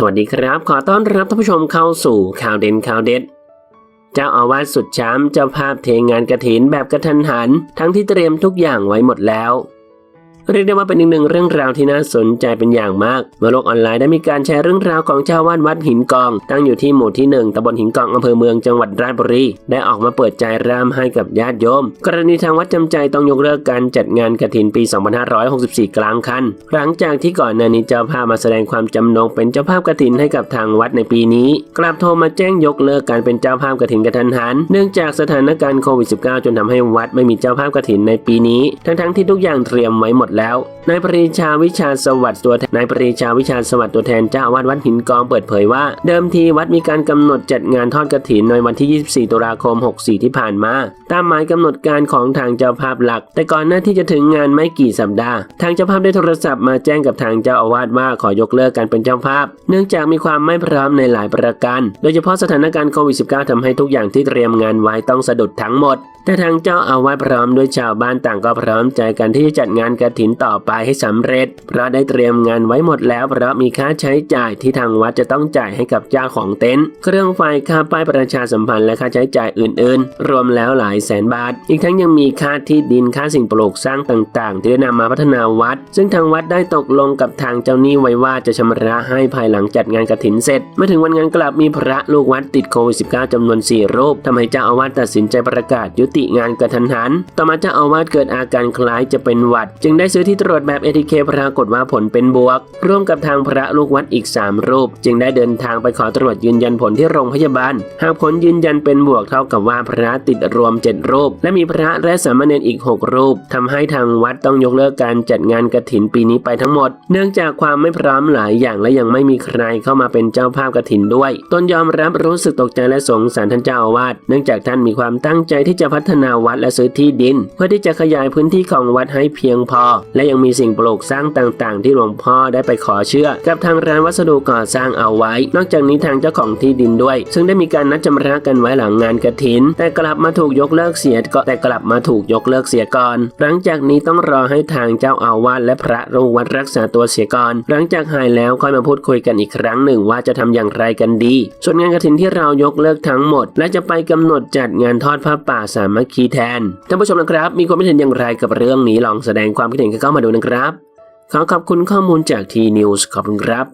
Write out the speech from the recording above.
สวัสดีครับ ขอต้อนรับท่านผู้ชมเข้าสู่ข่าวเด่นข่าวเด็ด เจ้าอาวาสสุดช้ำเจ้าภาพเทงานกระถินแบบกระทันหัน ทั้งที่เตรียมทุกอย่างไว้หมดแล้ว เรียกได้ว่าเป็นอีกหนึ่งเรื่องราวที่น่าสนใจเป็นอย่างมากเมื่อโลกออนไลน์ได้มีการแชร์เรื่องราวของเจ้าวาดวัดหินกอง ตั้งอยู่ที่หมู่ที่หนึ่งตำบลหินกองอำเภอเมืองจังหวัดราชบุรี ได้ออกมาเปิดใจร่ำให้กับญาติโยม กรณีทางวัดจำใจต้องยกเลิกการจัดงานกฐินปี 2564 กลางคัน หลังจากที่ก่อนหน้านี้เจ้าภาพมาแสดงความจำนงเป็นเจ้าภาพกฐินให้กับทางวัดในปีนี้ กลับโทรมาแจ้งยกเลิกการเป็นเจ้าภาพกฐินกระทันหัน เนื่องจากสถานการณ์โควิด -19 จนทำให้วัดไม่มีเจ้าภาพกฐินในปีนี้ ทั้งๆที่ทุกอย่างเตรียมไว้หมดแล้ว นายปรีชาวิชาสวัสดิ์ตัวแทนนายปรีชาวิชาสวัสดิ์ตัวแทนเจ้าอาวาสวัดหินกองเปิดเผยว่า เดิมทีวัดมีการกำหนดจัดงานทอดกฐินในวันที่ 24 ตุลาคม 64 ที่ผ่านมา ตามหมายกำหนดการของทางเจ้าภาพหลัก แต่ก่อนหน้าที่จะถึงงานไม่กี่สัปดาห์ ทางเจ้าภาพได้โทรศัพท์มาแจ้งกับทางเจ้าอาวาสว่าขอยกเลิกการเป็นเจ้าภาพ เนื่องจากมีความไม่พร้อมในหลายประการ โดยเฉพาะสถานการณ์โควิด -19 ทำให้ทุกอย่างที่เตรียมงานไว้ต้องสะดุดทั้งหมด แต่ทางเจ้าอาวาสพร้อมด้วยชาวบ้านต่างก็พร้อมใจกันที่จะจัดงานกระถินต่อไปให้สำเร็จ เพราะได้เตรียมงานไว้หมดแล้ว เพราะมีค่าใช้จ่ายที่ทางวัดจะต้องจ่ายให้กับเจ้าของเต็นท์เครื่องไฟค่าป้ายประชาสัมพันธ์และค่าใช้จ่ายอื่นๆ รวมแล้วหลายแสนบาท อีกทั้งยังมีค่าที่ดินค่าสิ่งปลูกสร้างต่างๆ ที่ได้นำมาพัฒนาวัด ซึ่งทางวัดได้ตกลงกับทางเจ้าหนี้ไว้ว่าจะชำระให้ภายหลังจัดงานกระถินเสร็จเมื่อถึงวันงานกลับมีพระลูกวัดติดโควิด -19 จำนวน 4 รูปทำให้เจ้าอาวาสตัดสินใจประกาศยุติงานกระทันหัน ต่อมาเจ้าอาวาสเกิดอาการคล้ายจะเป็นหวัด จึงได้ซื้อที่ตรวจแบบ ATK ปรากฏว่าผลเป็นบวก ร่วมกับทางพระลูกวัดอีก 3 รูป จึงได้เดินทางไปขอตรวจยืนยันผลที่โรงพยาบาล หากผลยืนยันเป็นบวกเท่ากับว่าพระติดรวม 7 รูป และมีพระและสามเณรอีก 6 รูปทำให้ทางวัดต้องยกเลิกการจัดงานกระถินปีนี้ไปทั้งหมด เนื่องจากความไม่พร้อมหลายอย่างและยังไม่มีใครเข้ามาเป็นเจ้าภาพกระถินด้วย ตนยอมรับรู้สึกตกใจและสงสารท่านเจ้าอาวาส เนื่องจากท่านมีความตั้งใจที่จะพัฒนาวัดและซื้อที่ดิน เพื่อที่จะขยายพื้นที่ของวัดให้เพียงพอและยังมีสิ่งปลูกสร้างต่างๆ ที่หลวงพ่อได้ไปขอเชื่อ กับทางร้านวัสดุก่อสร้างเอาไว้ นอกจากนี้ทางเจ้าของที่ดินด้วย ซึ่งได้มีการนัดชำระกันไว้หลังงานกระถิน แต่กลับมาถูกยกเลิกเสียก็แต่กลับมาถูกยกเลิกเสียก่อน หลังจากนี้ต้องรอให้ทางเจ้าอาวาสและพระลูวัดรักษาตัวเสียก่อนหลังจากหายแล้วค่อยมาพูดคุยกันอีกครั้งหนึ่งว่าจะทำอย่างไรกันดี ส่วนงานกระถินที่เรายกเลิกทั้งหมด และจะไปกำหนดจัดงานทอดผ้าป่าสามัคคีแทนท่านผู้ชมนะครับ มีความคิดเห็นอย่างไรกับเรื่องนี้ลองแสดงความคิดเห็นกันเข้ามาดูนะครับ ขอขอบคุณข้อมูลจากทีนิวส์ขอบคุณครับ